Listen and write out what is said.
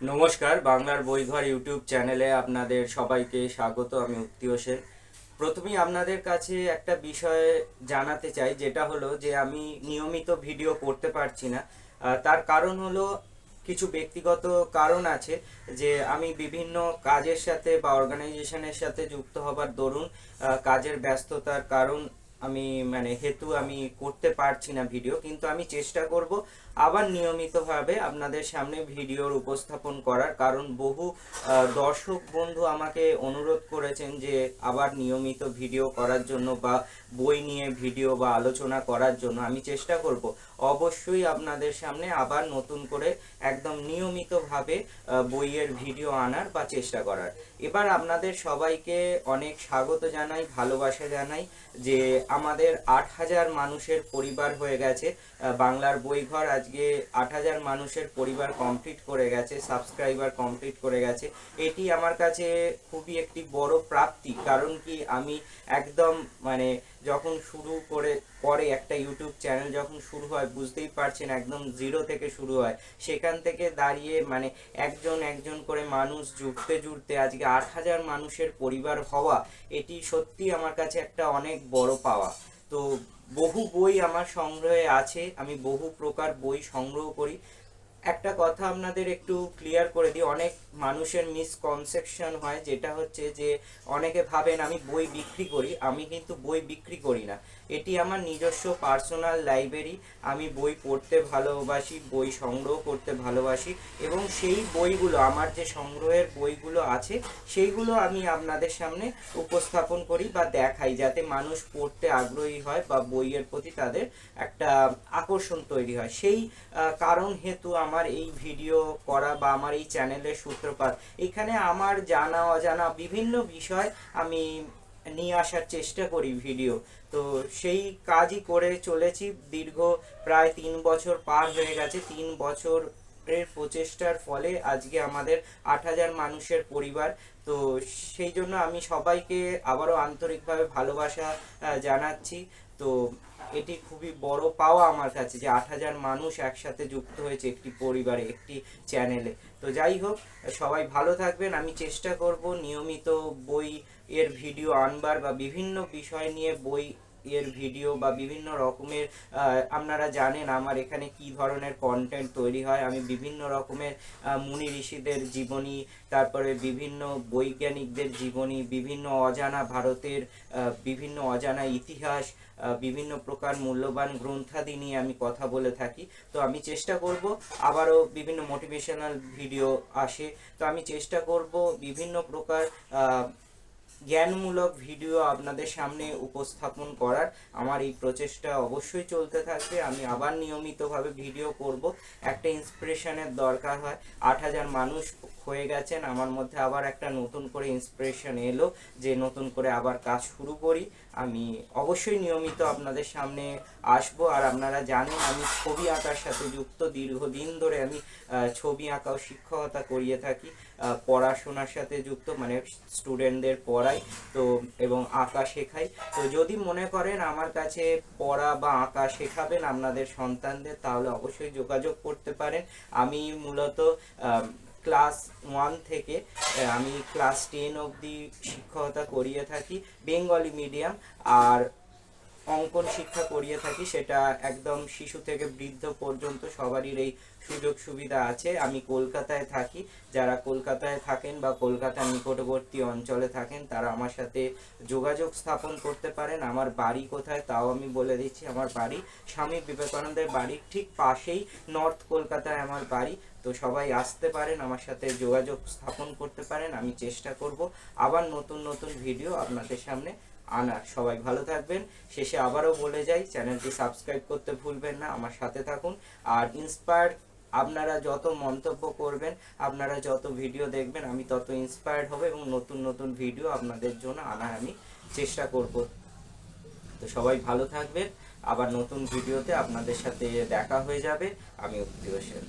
নমস্কার, বাংলার বইঘর ইউটিউব চ্যানেলে আপনাদের সবাইকে স্বাগত, আমি উক্তি হোসেন প্রথমেই আপনাদের কাছে একটা বিষয় জানাতে চাই, যেটা হলো যে আমি নিয়মিত ভিডিও করতে পারছি না। তার কারণ হলো কিছু ব্যক্তিগত কারণ আছে, যে আমি বিভিন্ন কাজের সাথে বা অর্গানাইজেশনের সাথে যুক্ত হবার দরুন কাজের ব্যস্ততার কারণ আমি মানে হেতু আমি করতে পারছি না ভিডিও কিন্তু আমি চেষ্টা করব আবার নিয়মিতভাবে আপনাদের সামনে ভিডিওর উপস্থাপন করার। কারণ বহু দর্শক বন্ধু আমাকে অনুরোধ করেছেন যে আবার নিয়মিত ভিডিও করার জন্য বা বই নিয়ে ভিডিও বা আলোচনা করার জন্য। আমি চেষ্টা করব। অবশ্যই আপনাদের সামনে আবার নতুন করে একদম নিয়মিতভাবে বইয়ের ভিডিও আনার বা চেষ্টা করার। এবার আপনাদের সবাইকে অনেক স্বাগত জানাই, ভালোবাসা জানাই যে আমাদের আট হাজার মানুষের পরিবার হয়ে গেছে। বাংলার বইঘর আজকে আট হাজার মানুষের পরিবার কমপ্লিট করে গেছে সাবস্ক্রাইবার কমপ্লিট করে গেছে। এটি আমার কাছে খুবই একটি বড় প্রাপ্তি, কারণ কি আমি একদম মানে যখন শুরু করে পরে একটা ইউটিউব চ্যানেল যখন শুরু হয়, বুঝতেই পারছেন একদম জিরো থেকে শুরু হয়। সেখান থেকে দাঁড়িয়ে মানে একজন একজন করে মানুষ জুড়তে জুড়তে আজকে আট হাজার মানুষের পরিবার হওয়া, এটি সত্যি আমার কাছে একটা অনেক বড় পাওয়া। তো বহু বই আমার সংগ্রহে আছে, আমি বহু প্রকার বই সংগ্রহ করি। একটা কথা আপনাদের একটু ক্লিয়ার করে দিই। অনেক মানুষের মিসকনসেপশন হয়, যেটা হচ্ছে যে অনেকে ভাবেন আমি বই বিক্রি করি, আমি কিন্তু বই বিক্রি করি না। এটি আমার নিজস্ব পার্সোনাল লাইব্রেরি আমি বই পড়তে ভালোবাসি, বই সংগ্রহ করতে ভালোবাসি এবং সেই বইগুলো, আমার যে সংগ্রহের বইগুলো আছে, সেইগুলো আমি আপনাদের সামনে উপস্থাপন করি বা দেখাই, যাতে মানুষ পড়তে আগ্রহী হয় বা বইয়ের প্রতি তাদের একটা আকর্ষণ তৈরি হয়। সেই কারণ হেতু আমার এই ভিডিও করা বা আমার এই চ্যানেলের সূত্রপাত, এখানে আমার জানা, অজানা বিভিন্ন বিষয় আমি নিয়ে আসার চেষ্টা করি ভিডিও তো সেই কাজই করে চলেছি, দীর্ঘ প্রায় তিন বছর পার হয়ে গেছে, তিন বছর এর প্রচেষ্টার ফলে আজকে আমাদের আট হাজার মানুষের পরিবার। তো সেই জন্য আমি সবাইকে আবারও আন্তরিকভাবে ভালোবাসা জানাচ্ছি। তো এটি খুবই বড় পাওয়া আমার কাছে যে আট হাজার মানুষ একসাথে যুক্ত হয়েছে একটি পরিবারে, একটি চ্যানেলে। তো যাই হোক, সবাই ভালো থাকবেন। আমি চেষ্টা করব নিয়মিত বই এর ভিডিও আনবার বা বিভিন্ন বিষয় নিয়ে বই এর ভিডিও বা বিভিন্ন রকমের আপনারা জানেন আমার এখানে কি ধরনের কন্টেন্ট তৈরি হয়। আমি বিভিন্ন রকমের মুনি ঋষিদের জীবনী, তারপরে বিভিন্ন বৈজ্ঞানিকদের জীবনী, বিভিন্ন অজানা ভারতের বিভিন্ন অজানা ইতিহাস বিভিন্ন প্রকার মূল্যবান গ্রন্থাদি নিয়ে আমি কথা বলে থাকি। তো আমি চেষ্টা করব, আবারও বিভিন্ন মোটিভেশনাল ভিডিও আসে। তো আমি চেষ্টা করব বিভিন্ন প্রকার জ্ঞানমূলক ভিডিও আপনাদের সামনে উপস্থাপন করার আমার এই প্রচেষ্টা অবশ্যই চলতে থাকবে। আমি আবার নিয়মিতভাবে ভিডিও করব। একটা ইন্সপিরেশনের দরকার হয়। আট হাজার মানুষ হয়ে গেছেন। আমার মধ্যে আবার একটা নতুন করে ইন্সপিরেশন এলো যে নতুন করে আবার কাজ শুরু করি। আমি অবশ্যই নিয়মিত আপনাদের সামনে আসব। আর আপনারা জানেন, আমি ছবি আঁকার সাথে যুক্ত। দীর্ঘদিন ধরে আমি ছবি আঁকা ও শিক্ষকতা করিয়ে থাকি পড়াশোনার সাথে যুক্ত মানে স্টুডেন্টদের পড়াই, তো, এবং আঁকা শেখাই। তো যদি মনে করেন আমার কাছে পড়া বা আঁকা শেখাবেন আপনাদের সন্তানদের, তাহলে অবশ্যই যোগাযোগ করতে পারেন। আমি মূলত ক্লাস ওয়ান থেকে আমি ক্লাস টেন অবধি শিক্ষকতা করিয়ে থাকি, বেঙ্গলি মিডিয়াম। আর অঙ্কন শিক্ষা করিয়ে থাকি, সেটা একদম শিশু থেকে বৃদ্ধ পর্যন্ত সবারই এই সুযোগ সুবিধা আছে। আমি কলকাতায় থাকি, যারা কলকাতায় থাকেন বা কলকাতার নিকটবর্তী অঞ্চলে থাকেন, তারা আমার সাথে যোগাযোগ স্থাপন করতে পারেন। আমার বাড়ি কোথায় তাও আমি বলে দিচ্ছি, আমার বাড়ি স্বামী বিবেকানন্দের বাড়ির ঠিক পাশেই নর্থ কলকাতায় আমার বাড়ি। তো সবাই আসতে পারেন, আমার সাথে যোগাযোগ স্থাপন করতে পারেন, আমি চেষ্টা করব। আবার নতুন নতুন ভিডিও আপনাদের সামনে আনার। সবাই ভালো থাকবেন। শেষে আবারও বলে যাই, চ্যানেলটি সাবস্ক্রাইব করতে ভুলবেন না, আমার সাথে থাকুন। আর ইন্সপায়ার আপনারা যত মন্তব্য করবেন, আপনারা যত ভিডিও দেখবেন, আমি তত ইন্সপায়ার্ড হব এবং নতুন নতুন ভিডিও আপনাদের জন্য আনার আমি চেষ্টা করব। তো সবাই ভালো থাকবেন। আবার নতুন ভিডিওতে আপনাদের সাথে দেখা হয়ে যাবে। আমি উত্তি হোসেন